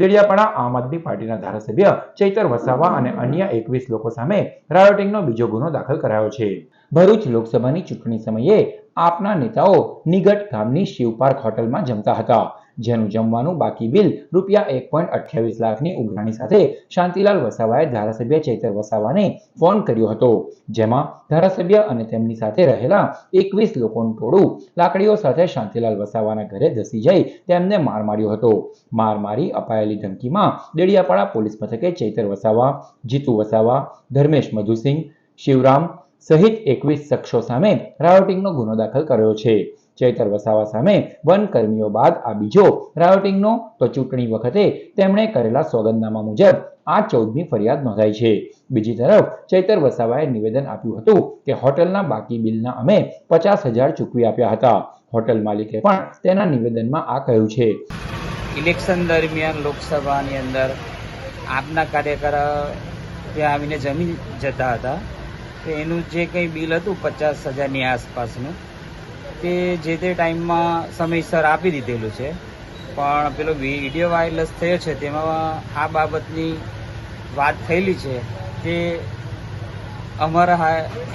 દેડિયાપાડા આમ આદમી પાર્ટીના ધારાસભ્ય ચૈતર વસાવા અને અન્ય એકવીસ લોકો સામે રાયોટિંગનો બીજો ગુનો દાખલ કરાયો છે. ભરૂચ લોકસભાની ચૂંટણી સમયે આપના નેતાઓ નિગટ ગામની શિવપાર્ક હોટલમાં જમતા હતા. જેનું જમવાનું બાકી બિલ રૂપિયા એક પોઈન્ટ અઠ્યાવીસ લાખની ઉઘરાણી સાથે શાંતિલાલ વસાવાએ ધારાસભ્ય ચૈતર વસાવાને ફોન કર્યો હતો. જેમાં ધારાસભ્ય અને તેમની સાથે રહેલા એકવીસ લોકોનું ટોળું લાકડીઓ સાથે શાંતિલાલ વસાવાના ઘરે ધસી જઈ તેમને માર માર્યો હતો. માર મારી અપાયેલી ધમકીમાં દેડિયાપાડા પોલીસ મથકે ચૈતર વસાવા, જીતુ વસાવા, ધર્મેશ મધુસિંહ, શિવરામ સહિત એકવીસ શખ્સો સામે રાયોટિંગનો ગુનો દાખલ કર્યો છે. ચૈતર વસાવા સામે વન કર્મીઓ બાદ આ બીજો રાયોટિંગનો તો ચૂંટણી વખતે તેમણે કરેલા સોગંદનામા મુજબ આ ચૌદમી ફરિયાદ નોંધાઈ છે. બીજી તરફ ચૈતર વસાવાએ નિવેદન આપ્યું હતું કે હોટલના બાકી બિલના અમે પચાસ હજાર ચૂકવી આપ્યા હતા. હોટલ માલિકે પણ તેના નિવેદનમાં આ કહ્યું છે. ઇલેક્શન દરમિયાન લોકસભાની અંદર આપના કાર્યકર ત્યાં આવીને જમીન જતા હતા. તો એનું જે કંઈ બિલ હતું પચાસ હજારની આસપાસનું તે જે તે ટાઈમમાં સમયસર આપી દીધેલું છે. પણ પેલો વીડિયો વાયરલેસ થયો છે, તેમાં આ બાબતની વાત થયેલી છે તે અમારા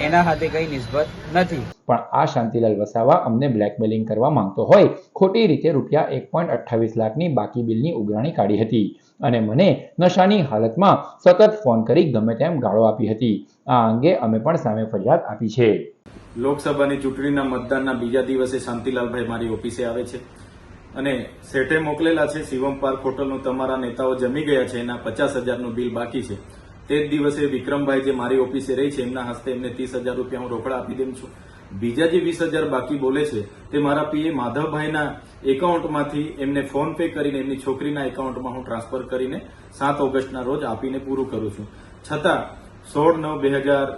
એના હાથે કંઈ નિસ્બત નથી. પણ આ શાંતિલાલ વસાવા અમને બ્લેકમેલિંગ કરવા માંગતો હોય, ખોટી રીતે રૂપિયા એક પોઈન્ટ અઠ્ઠાવીસ લાખની બાકી બિલની ઉઘરાણી કાઢી હતી અને મને નશાની હાલતમાં સતત ફોન કરી ગમે તેમ ગાળો આપી હતી. આ અંગે અમે પણ સામે ફરિયાદ આપી છે. લોકસભાની ચૂંટણીના મતદાનના બીજા દિવસે શાંતિલાલભાઈ મારી ઓફિસે આવે છે. અને શેઠે મોકલેલા છે, શિવમ પાર્ક હોટલનું. તમારા નેતાઓ જમી ગયા છે, એના પચાસ હજારનું બિલ બાકી છે. તે જ દિવસે વિક્રમભાઈ જે મારી ઓફિસે રહી છે, એમના હસ્તે એમને ત્રીસ હજાર રૂપિયા હું રોકડા આપી દઉં છું. બીજા જે વીસ હજાર બાકી બોલે છે, તે મારા પીએ માધવભાઈના એકાઉન્ટમાંથી એમને ફોન પે કરીને, એમની છોકરીના એકાઉન્ટમાં હું ટ્રાન્સફર કરીને સાત ઓગસ્ટના રોજ આપીને પૂરું કરું છું. છતાં સોળ નવ બે હજાર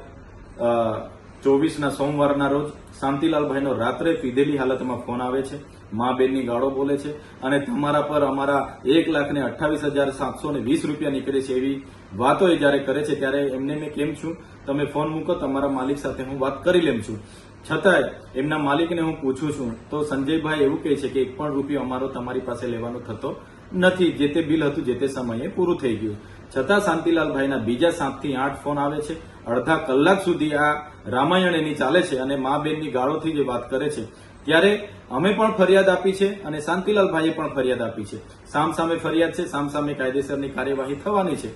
ચોવીસના સોમવારના રોજ શાંતિલાલભાઈનો રાત્રે પીધેલી હાલતમાં ફોન આવે છે. મા બેનની ગાળો બોલે છે અને તમારા પર અમારા એક લાખ ને અઠ્ઠાવીસ હજાર સાતસો ને વીસ રૂપિયા નીકળે છે એવી વાતો એ જયારે કરે છે ત્યારે એમને મેં કેમ છું? તમે ફોન મૂકો, તમારા માલિક સાથે હું વાત કરી લેમ છું. છતાંય એમના માલિકને હું પૂછું છું, તો સંજયભાઈ એવું કહે છે કે એક પણ રૂપિયો અમારો તમારી પાસે લેવાનો થતો નથી. જે તે બિલ હતું, જે તે સમયે પૂરું થઈ ગયું. છતાં શાંતિલાલભાઈના બીજા સાતથી આઠ ફોન આવે છે. અડધા કલાક સુધી આ રામાયણ એની ચાલે છે અને મા બેનની ગાળોથી જે વાત કરે છે, ત્યારે અમે પણ ફરિયાદ આપી છે અને શાંતિલાલભાઈએ પણ ફરિયાદ આપી છે. સામ સામે ફરિયાદ છે, સામ સામે કાયદેસરની કાર્યવાહી થવાની છે.